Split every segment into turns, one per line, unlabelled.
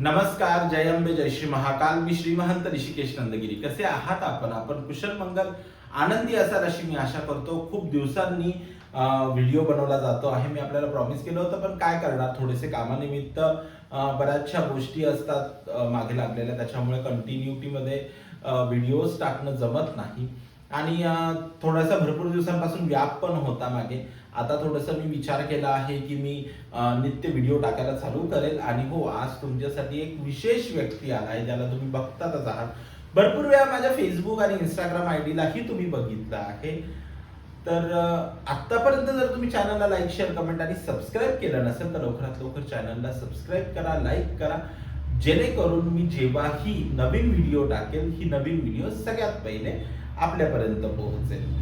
नमस्कार जय अंबे जय श्री महाकाल. मी श्री महंत ऋषिकेश नंदगिरी. कसे आहात आपण? आपण कुशल मंगल आनंदी असाल अशी मी आशा करतो. खूप दिवसांनी व्हिडिओ बनवला जातो आहे. मी आपल्याला प्रॉमिस केलं होतं पण काय करणार? थोडेसे कामानिमित्त बऱ्याचशा गोष्टी असतात मागे लागलेल्या. त्याच्यामुळे कंटिन्युटीमध्ये व्हिडिओज टाकणं जमत नाही. आणि थोडासा भरपूर दिवसांपासून व्याप पण होता मागे. आता थोडंसं मी विचार केला आहे की मी नित्य व्हिडिओ टाकायला चालू करेल. आणि हो आज तुमच्यासाठी एक विशेष व्यक्ती आला आहे ज्याला तुम्ही बघतातच आहात. भरपूर वेळा माझ्या फेसबुक आणि इंस्टाग्राम आय डीलाही तुम्ही बघितलं आहे. तर आत्तापर्यंत जर तुम्ही चॅनलला लाईक शेअर कमेंट आणि सबस्क्राईब केलं नसेल तर लवकरात लवकर चॅनलला सबस्क्राईब करा लाईक करा. जेणेकरून मी जेव्हाही नवीन व्हिडिओ टाकेल ही नवीन व्हिडिओ सगळ्यात पहिले आपल्यापर्यंत पोहोचेल.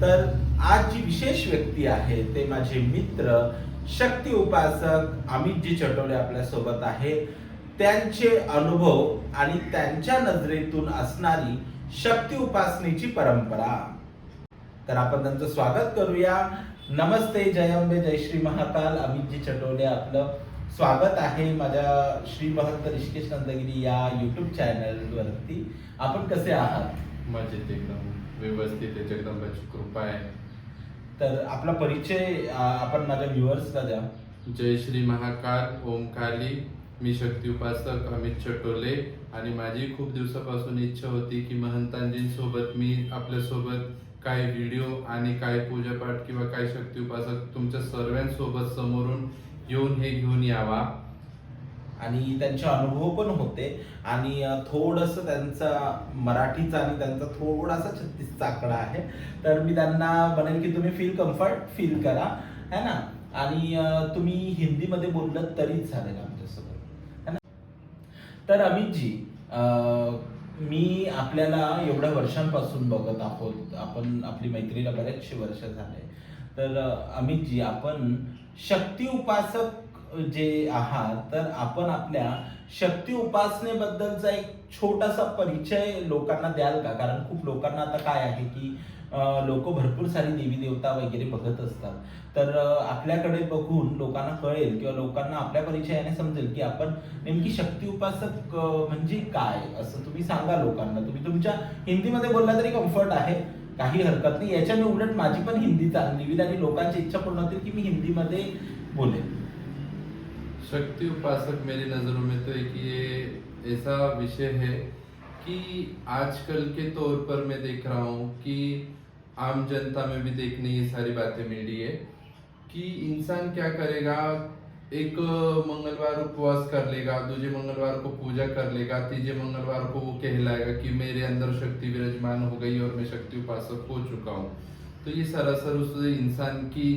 तर आज जी विशेष व्यक्ती आहे ते माझे मित्र शक्ती उपासक अमितजी चटोले आपल्यासोबत आहे. त्यांचे अनुभव आणि त्यांच्या नजरेतून असणारी शक्ती उपासनेची परंपरा. तर आपण त्यांचं स्वागत करूया. नमस्ते जयंबे जय श्री महाकाल. अमितजी चटोले आपलं स्वागत आहे माझ्या श्री महंत ऋषिकेश नंदगिरी या युट्यूब चॅनल वरती. आपण कसे आहात?
मजेत एकदम व्यवस्थित आहे जगदंबाची कृपा आहे.
तर आपला परिचय अं, आपण माझ्या व्ह्युअर्सला द्या.
जय श्री महाकाल ओम काली. मी शक्ती उपासक अमित चटोले आणि माझी खूप दिवसापासून इच्छा होती की महंतांजींसोबत मी आपल्यासोबत काय व्हिडिओ आणि काय पूजापाठ किंवा काय शक्ती उपासक तुमच्या सर्वांसोबत समोरून येऊन हे घेऊन यावा.
आणि त्यांचे अनुभव पण होते. आणि थोडंसं त्यांचा मराठीचा आणि त्यांचा थोडासा छत्तीसचा आकडा आहे. तर मी त्यांना म्हणेल की तुम्ही फील कम्फर्ट फील करा. है ना? आणि तुम्ही हिंदीमध्ये बोललं तरीच झालेलं आमच्यासोबत. है ना? तर अमितजी मी आपल्याला एवढ्या वर्षांपासून बघत आहोत. आपण आपली मैत्रीला बरेचशे वर्ष झाले. तर अमितजी आपण शक्ती उपासक जे आहात तर आपण आपल्या शक्ती उपासनेबद्दलचा एक छोटासा परिचय लोकांना द्याल का? कारण खूप लोकांना आता काय आहे की लोक भरपूर सारी देवी देवता वगैरे बघत असतात. तर आपल्याकडे बघून लोकांना कळेल किंवा लोकांना आपल्या परिचयाने समजेल की आपण नेमकी शक्ती उपासक म्हणजे काय? असं तुम्ही सांगा लोकांना. तुम्ही तुमच्या हिंदीमध्ये बोलला तरी कम्फर्ट आहे. काही हरकत नाही. याच्याने उलट माझी पण हिंदी चांगली. होईल आणि लोकांची इच्छा पूर्ण होतील की मी हिंदीमध्ये बोलेन.
शक्ति उपासक मेरी नज़रों में तो एक ये ऐसा विषय है कि आजकल के तौर पर मैं देख रहा हूँ कि आम जनता में भी देखने ये सारी बातें मिली है कि इंसान क्या करेगा? एक मंगलवार उपवास कर लेगा दूसरे मंगलवार को पूजा कर लेगा तीसरे मंगलवार को वो कहलाएगा कि मेरे अंदर शक्ति विराजमान हो गई और मैं शक्ति उपासक हो चुका हूँ। तो ये सरासर उस इंसान की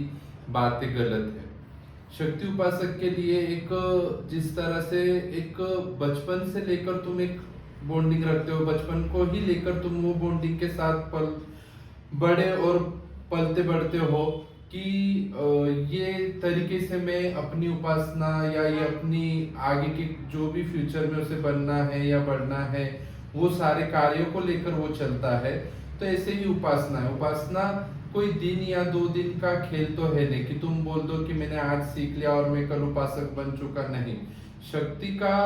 बातें गलत है। शक्ति उपासक के लिए एक, जिस तरह से एक बचपन से लेकर तुम एक बॉन्डिंग रखते हो, बचपन को ही लेकर तुम वो बॉन्डिंग के साथ पल, बड़े और पलते बढ़ते हो कि ये तरीके से मैं अपनी उपासना या ये अपनी आगे के जो भी फ्यूचर में उसे बनना है या बढ़ना है, वो सारे कार्यों को लेकर वो चलता है। तो ऐसे ही उपासना है। उपासना कोई दिन या दो दिन का खेल तो है नहीं कि तुम बोल दो कि मैंने आज सीख लिया और मैं कल उपासक बन चुका नहीं। शक्ति का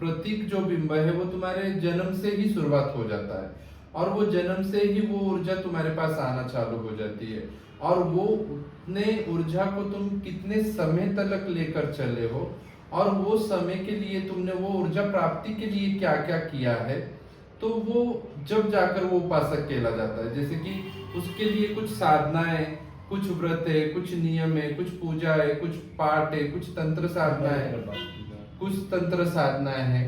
प्रतीक जो बिंब है, वो तुम्हारे जन्म से ही शुरुआत हो जाता है और वो जन्म से ही वो ऊर्जा तुम्हारे पास आना चालू हो जाती है। और वो उतने ऊर्जा को तुम कितने समय तक लेकर चले हो और वो समय के लिए तुमने वो ऊर्जा प्राप्ति के लिए क्या क्या किया है तो वो जब जाकर वो उपासक कहला जाता है, जैसे कि उसके लिए कुछ साधनाएँ, कुछ व्रत है, कुछ नियम है, कुछ पूजा है, कुछ पाठ है, कुछ तंत्र साधना है, कुछ तंत्र साधनाएँ है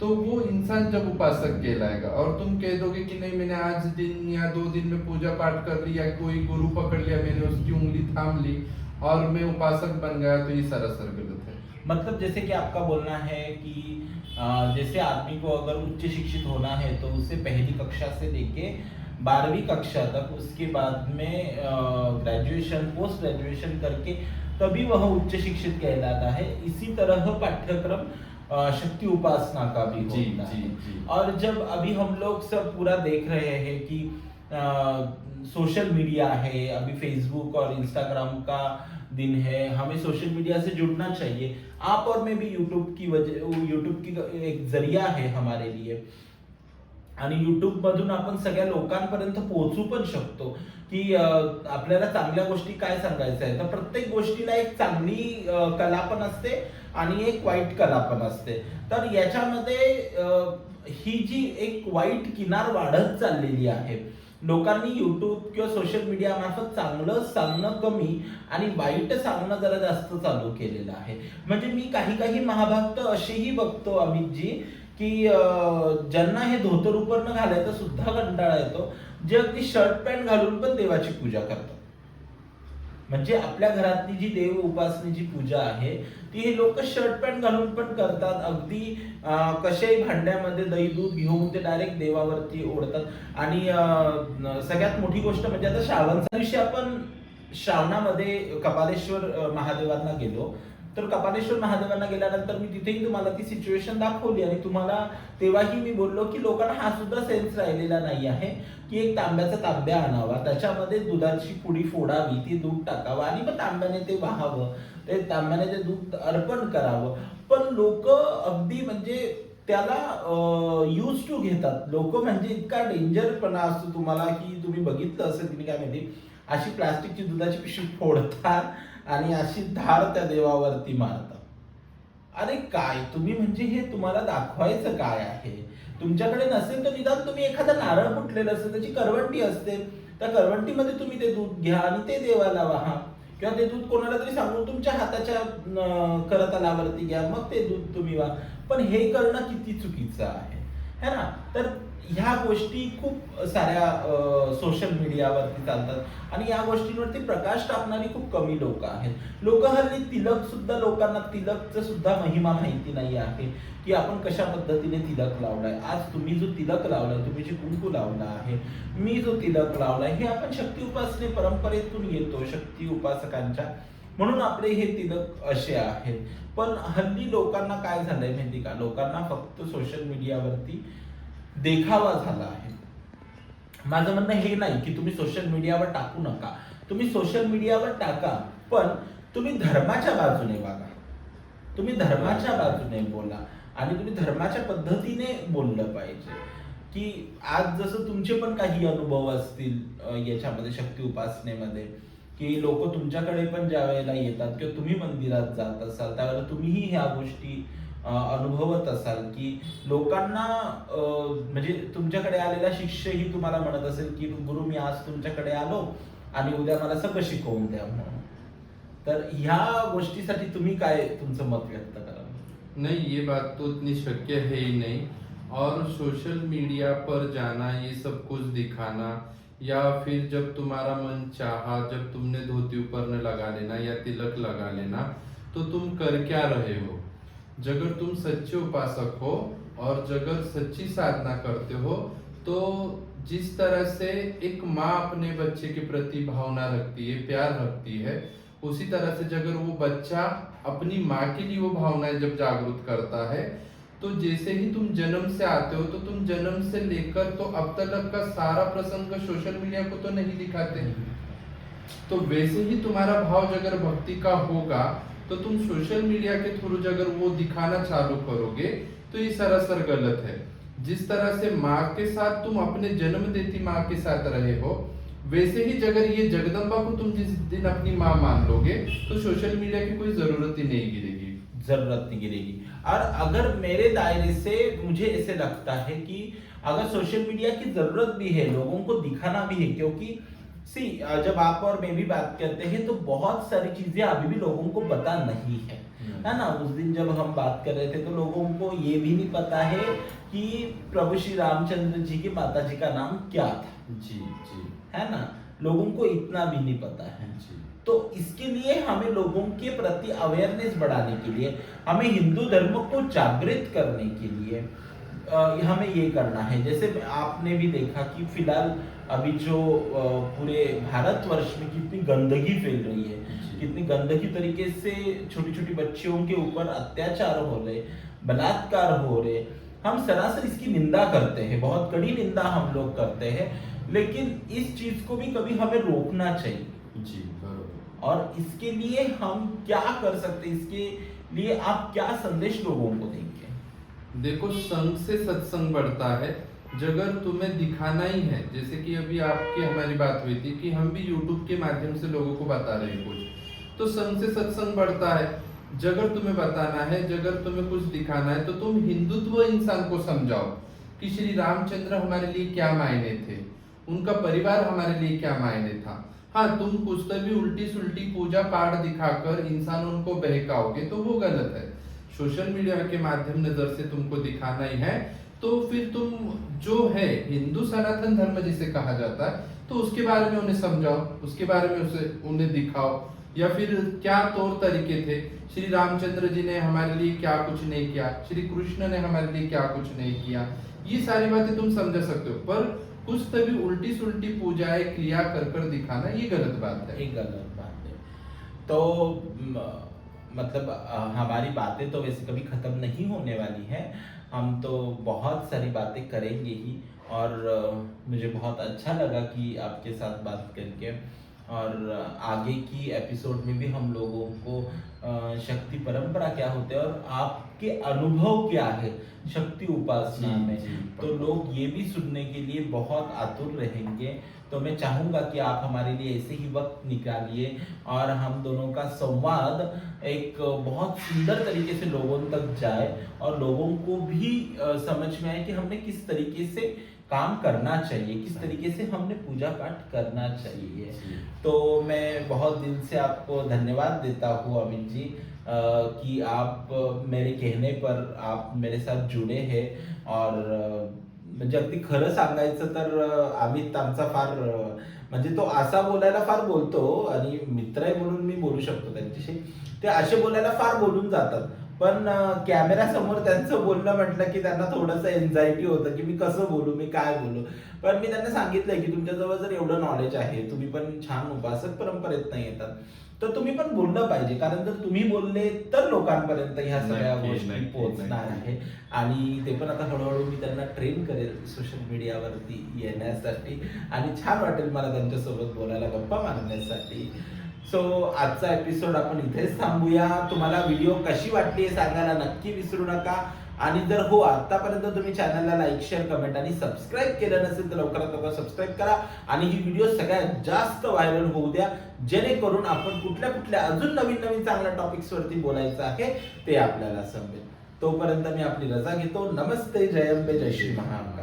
तो वो इंसान जब उपासक कहलाएगा और तुम कह दोगे कि नहीं, मैंने आज दिन या दो दिन में पूजा पाठ कर लिया, कोई गुरु पकड़ लिया, मैंने उसकी उंगली थाम ली और मैं उपासक बन गया तो ये सरासर गलत है।
मतलब जैसे कि आपका बोलना है कि जैसे आदमी को अगर उच्च शिक्षित होना है तो उसे पहली कक्षा से लेके बारहवीं कक्षा तक उसके बाद में ग्रेजुएशन पोस्ट ग्रेजुएशन करके तभी वह उच्च शिक्षित कहलाता है इसी तरह पाठ्यक्रम शक्ति उपासना का भी
जी,
होता
जी,
है
जी।
और जब अभी हम लोग सब पूरा देख रहे हैं कि सोशल मीडिया है अभी फेसबुक और इंस्टाग्राम का दिन है हमें सोशल मीडिया से जुड़ना चाहिए। आप और मैं भी यूट्यूब की वजह यूट्यूब की एक जरिया है हमारे लिए। आणि यूट्यूबमधून आपण सगळ्या लोकांपर्यंत पोहोचू पण शकतो की आपल्याला चांगल्या गोष्टी काय सांगायचं आहे. तर प्रत्येक गोष्टीला एक चांगली कला पण असते आणि एक वाईट कला पण असते. तर याच्यामध्ये ही जी एक वाईट किनार वाढत चाललेली आहे लोकांनी युट्यूब किंवा सोशल मीडिया मार्फत चांगलं सांगणं कमी आणि वाईट सांगणं जरा जास्त चालू केलेलं आहे. म्हणजे मी काही काही महाभक्त असेही बघतो अमितजी की ज्यांना हे धोतर उपरणं घालायचं सुद्धा कंटाळा येतो जे अगदी शर्ट पॅन्ट घालून पण देवाची पूजा करतात. म्हणजे आपल्या घरातली जी देव उपासनेची पूजा आहे ती हे लोक शर्ट पॅन्ट घालून पण करतात. अगदी कशाही भांड्यामध्ये दही दूध घेऊन ते डायरेक्ट देवावरती ओढतात. आणि सगळ्यात मोठी गोष्ट म्हणजे आता श्रावणच्या दिवशी आपण श्रावणामध्ये कपालेश्वर महादेवांना गेलो. तर कपालेश्वर महादेवांना गेल्यानंतर मी तिथेही तुम्हाला ती सिच्युएशन दाखवली आणि तुम्हाला तेव्हाही मी बोललो की लोकांना हा सुद्धा सेन्स राहिलेला नाही आहे की एक तांब्याचा तांब्या आणावा. त्याच्यामध्ये दुधाची पुडी फोडावी ती दूध टाकावं आणि मग तांब्याने ते वाहावं. ते तांब्याने ते दूध अर्पण करावं. पण लोक अगदी म्हणजे त्याला यूज टू घेतात. लोक म्हणजे इतका डेंजरपणा असतो तुम्हाला की तुम्ही बघितलं असेल तुम्ही काय माहिती अशी प्लास्टिकची दुधाची पिशवी फोडतात आणि अशी धार त्या देवावरती मारतात. अरे काय? तुम्ही म्हणजे हे तुम्हाला दाखवायचं काय आहे? तुमच्याकडे नसेल तर निदान तुम्ही एखादा नारळ फुटलेलं असेल त्याची करवंटी असते. त्या करवंटीमध्ये तुम्ही ते दूध घ्या आणि ते देवाला वाहा. किंवा ते दूध कोणाला तरी सांगून तुमच्या हाताच्या अं, करतलावरती घ्या मग ते दूध तुम्ही वा पण हे करणं किती चुकीचं आहे. है ना? तर ह्या गोष्टी खूप साऱ्या सोशल मीडियावरती चालतात. आणि या गोष्टींवरती प्रकाश टाकणारी खूप कमी लोक आहेत. लोक हल्ली तिलक सुद्धा लोकांना तिलकचं सुद्धा महिमा माहिती नाही आहे की आपण कशा पद्धतीने तिलक लावलाय. आज तुम्ही जो तिलक लावलाय तुम्ही जे कुंकू लावला आहे मी जो तिलक लावलाय हे आपण शक्ती उपासने परंपरेतून येतो शक्ती उपासकांच्या. म्हणून आपले हे तिलक असे आहेत. पण हल्ली लोकांना काय झालंय माहिती का? लोकांना फक्त सोशल मीडियावरती देखावा झाला आहे. माझं म्हणणं हे नाही की तुम्ही सोशल मीडियावर टाकू नका. तुम्ही सोशल मीडियावर टाका पण तुम्ही धर्माच्या बाजूने वागा. तुम्ही धर्माच्या बाजूने बोला आणि तुम्ही धर्माच्या पद्धतीने बोललं पाहिजे. की आज जसं तुमचे पण काही अनुभव असतील याच्यामध्ये शक्ती उपासनेमध्ये की लोक तुमच्याकडे पण ज्या वेळेला येतात किंवा तुम्ही मंदिरात जात असाल त्यावेळेला तुम्हीही ह्या गोष्टी अनुभवत असाल की लोकांना म्हणजे तुमच्याकडे आलेला शिष्यही तुम्हाला म्हणत असेल की गुरु मी आज तुमच्याकडे आलो आणि उद्या मला सगळं शिकवून द्या म्हणून. तर ह्या गोष्टीसाठी तुम्ही काय तुमचं मत व्यक्त करा?
नहीं ये बात तो इतनी शक्य है ही नहीं. और सोशल मीडिया पर जाना ये सब कुछ दिखाना या फिर जब तुम्हारा मन चाहा जब तुमने धोती ऊपर न लगा लेना या तिलक लगा लेना तो तुम कर क्या रहे हो? जगर तुम सच्चे उपासक हो और जगर सच्ची साधना करते हो तो जिस तरह से एक माँ अपने बच्चे के प्रति भावना रखती है प्यार रखती है उसी तरह से जगर वो बच्चा अपनी माँ के लिए वो भावनाएँ जब जागरूक करता है तो जैसे ही तुम जन्म से आते हो तो तुम जन्म से लेकर तो अब तक का सारा प्रसंग सोशल मीडिया को तो नहीं दिखाते। तो वैसे ही तुम्हारा भाव अगर भक्ति का होगा तो तुम सोशल मीडिया के थ्रू अगर वो दिखाना चालू करोगे तो ये सरासर गलत है। जिस तरह से माँ के साथ तुम अपने जन्म देती माँ के साथ रहे हो, वैसे ही अगर ये जगदम्बा को तुम जिस दिन अपनी माँ मान लोगे तो सोशल मीडिया की कोई ज़रूरत ही नहीं गिरेगी।
ज़रूरत नहीं गिरेगी। और अगर मेरे दायरे से मुझे ऐसे लगता है कि अगर सोशल मीडिया की ज़रूरत भी है, लोगों को दिखाना भी है, क्योंकि सी जब आप और मैं भी बात करते हैं तो बहुत सारी चीज़ें अभी भी लोगों को पता नहीं है। है ना? उस दिन जब हम बात कर रहे थे तो लोगों को ये भी नहीं पता है कि प्रभु श्री रामचंद्र जी की माता जी का नाम क्या था।
जी जी।
है ना? लोगों को इतना भी नहीं पता है।
जी।
तो इसके लिए हमें लोगों के प्रति अवेयरनेस बढ़ाने के लिए हमें हिंदू धर्म को जागृत करने के लिए अ, हमें ये करना है। जैसे आपने भी देखा कि फ़िलहाल अभी जो पूरे भारतवर्ष में कितनी गंदगी फैल रही है कितनी गंदगी तरीके से छोटी छोटी बच्चियों के ऊपर अत्याचार हो रहे बलात्कार हो रहे हम सरासर इसकी निंदा करते हैं बहुत कड़ी निंदा हम लोग करते हैं लेकिन इस चीज़ को भी कभी हमें रोकना चाहिए।
जी
और इसके लिए हम क्या कर सकते हैं? इसके लिए आप क्या संदेश लोगों को देंगे?
देखो संग से सत्संग बढ़ता है जगर तुम्हें दिखाना ही है। जैसे कि अभी आपकी हमारी बात हुई थी कि हम भी यूट्यूब के माध्यम से लोगों को बता रहे हैं कुछ। तो संग से सत्संग बढ़ता है। जगर तुम्हें बताना है जगर तुम्हें कुछ दिखाना है तो तुम हिंदुत्व इंसान को समझाओ कि श्री रामचंद्र हमारे लिए क्या मायने थे? उनका परिवार हमारे लिए क्या मायने था? हाँ तुम कुछ तो भी उल्टी सुल्टी पूजा पाठ दिखाकर इंसान उनको बहकाओगे तो वो गलत है। सोशल मीडिया के माध्यम नज़र से तुमको दिखाना ही है तो फिर तुम जो है, हिंदू सनातन धर्म जिसे कहा जाता है तो उसके बारे में उन्हें समझाओ, उसके बारे में उसे, उन्हें दिखाओ। या फिर क्या तौर तरीके थे? श्री रामचंद्र जी ने हमारे लिए क्या कुछ नहीं किया? श्री कृष्ण ने हमारे लिए क्या कुछ नहीं किया? ये सारी बातें तुम समझ सकते हो, पर कुछ तभी उल्टी सुल्टी पूजाएँ क्रिया कर कर दिखाना, ये गलत बात है।
एक गलत बात है। तो मतलब हमारी बातें तो वैसे कभी खत्म नहीं होने वाली है हम तो बहुत सारी बातें करेंगे ही और मुझे बहुत अच्छा लगा कि आपके साथ बात करके। और आगे की एपिसोड में भी हम लोगों को शक्ति परंपरा क्या होते हैं और आपके अनुभव क्या है शक्ति उपासना में। तो लोग ये भी सुनने के लिए बहुत आतुर रहेंगे। तो मैं चाहूँगा कि आप हमारे लिए ऐसे ही वक्त निकालिए और हम दोनों का संवाद एक बहुत सुंदर तरीके से लोगों तक जाए और लोगों को भी समझ में आए कि हमने किस तरीके से काम करना चाहिए किस तरीके से हमने पूजा पाठ करना चाहिए। तो मैं बहुत दिल से आपको धन्यवाद देता हूँ अमित जी अ, कि आप मेरे कहने पर आप मेरे साथ जुड़े हैं और म्हणजे अगदी खरं सांगायचं तर अमित आमचा फार म्हणजे तो असा बोलायला फार बोलतो आणि मित्र आहे म्हणून मी बोलू शकतो त्यांच्याशी. ते असे बोलायला फार बोलून जातात. पण कॅमेरा समोर त्यांचं बोलणं म्हटलं की त्यांना थोडंसं एन्झायटी होतं की मी कसं बोलू मी काय बोलू. पण मी त्यांना सांगितलंय की तुमच्याजवळ जर एवढं नॉलेज आहे तुम्ही पण छान उपासक परंपरेत नाही येतात तर तुम्ही पण बोललं पाहिजे. कारण जर तुम्ही बोलले तर लोकांपर्यंत ह्या सगळ्या गोष्टी पोहोचणार. आहे आणि ते पण आता हळूहळू मी त्यांना ट्रेन करेल सोशल मीडियावरती येण्यासाठी. आणि छान वाटेल मला त्यांच्यासोबत बोलायला गप्पा मारण्यासाठी. सो आजचा एपिसोड आपण इथेच थांबूया. तुम्हाला व्हिडिओ कशी वाटली हे सांगायला नक्की विसरू नका. आणि जर हो आतापर्यंत तुम्ही चॅनलला लाईक शेअर कमेंट आणि सबस्क्राईब केलं नसेल तर लवकरात लवकर सबस्क्राईब करा. आणि ही व्हिडिओ सगळ्यात जास्त व्हायरल होऊ द्या. जेणेकरून आपण कुठल्या कुठल्या अजून नवीन नवीन चांगल्या टॉपिक्स वरती बोलायचं आहे ते आपल्याला समजेल. तोपर्यंत मी आपली रजा घेतो. नमस्ते जयंबे जय श्री महाराज.